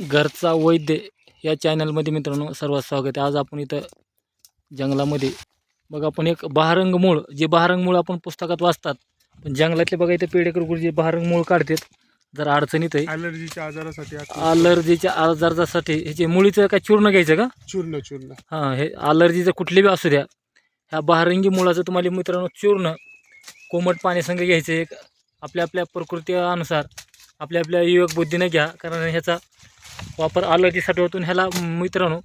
घरचा वैद्य या चॅनलमध्ये मित्रांनो सर्वात स्वागत आहे. आज आपण इथं जंगलामध्ये बघा आपण एक बहारंग मूळ जे बहारंग मूळ आपण पुस्तकात वाचतात पण जंगलातले बघा इथं पेडेकर गुरु जे बहारंग मूळ काढतात जर अडचणीत आहे. अलर्जीच्या आजारासाठी अलर्जीच्या आजारासाठी ह्याचे मुळीचं काय चूर्ण घ्यायचं का? चूर्ण चूर्ण. हां हे अलर्जीचं कुठली बी असू द्या ह्या बहारंगी मुळाचं तुम्हाला मित्रांनो चूर्ण कोमट पाण्यासंग घ्यायचं एक. आपल्या आपल्या प्रकृती अनुसार आपल्या आपल्या युवक बुद्धीने घ्या कारण ह्याचा वापर अलर्जीसाठी होतून ह्याला मित्रांनो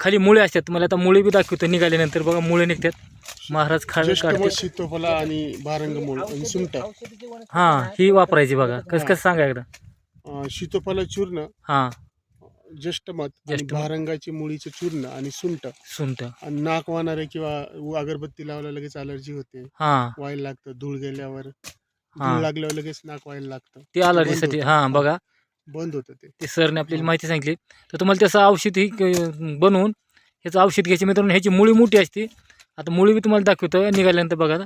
खाली मुळे असतात. तुम्हाला आता मुळे बी दाखवतो निघाल्यानंतर. बघा मुळे निघतात. महाराज खा ज्येष्ठमध काढतात. शीतोफला आणि भारंग मूळ आणि सुंठ हां ही वापरायची बघा. कसं कसं सांगा एकदा. शीतोफला चूर्ण. हां. ज्येष्ठमध. भारंगाची मुळीचं चूर्ण आणि सुंठ सुंट आणि नाक वाहणारे किंवा अगरबत्ती लावल्या लगेच अलर्जी होते. हां. व्हायला लागतं धूळ गेल्यावर. धूळ लागल्यावर लगेच नाक व्हायला लागतं. ते अलर्जीसाठी हां बघा. बंद होतं ते. ते सरने आपल्याला माहिती सांगितली. तर तुम्हाला त्याचं औषध ही क- बनवून ह्याचं औषध घ्यायचे. मित्रांनो ह्याची मुळी मोठी असते. आता मुळी बी तुम्हाला दाखवतो निघाल्यानंतर बघा आता.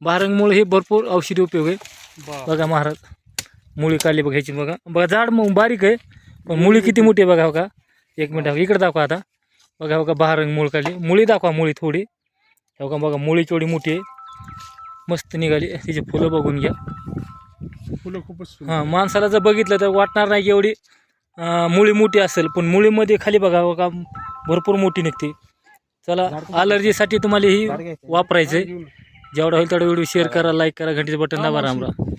बहारंग मुळ हे भरपूर औषधी उपयोग आहे. बा- बघा महाराज मुळी काढली बघा ह्याची बघा. बघा झाड मग बारीक आहे पण मुळी किती मोठी आहे बघा बघा. एक मिनिट इकडे दाखवा आता. बघा बघा बहारंग मुळ काढली. मुळी दाखवा मुळी थोडी. हे बघा बघा मुळी केवढी मोठी आहे. मस्त निघाली. तिची फुलं बघून घ्या. फुलं खूपच. हां माणसाला जर बघितलं तर वाटणार नाही की एवढी मुळी मोठी असेल पण मुळीमध्ये खाली बघा बघा भरपूर मोठी निघते. चला अलर्जीसाठी तुम्हाला ही वापरायचं आहे. जेवढा होईल तेवढा व्हिडिओ शेअर करा. लाईक करा घंटीचं बटन दाबा रामराम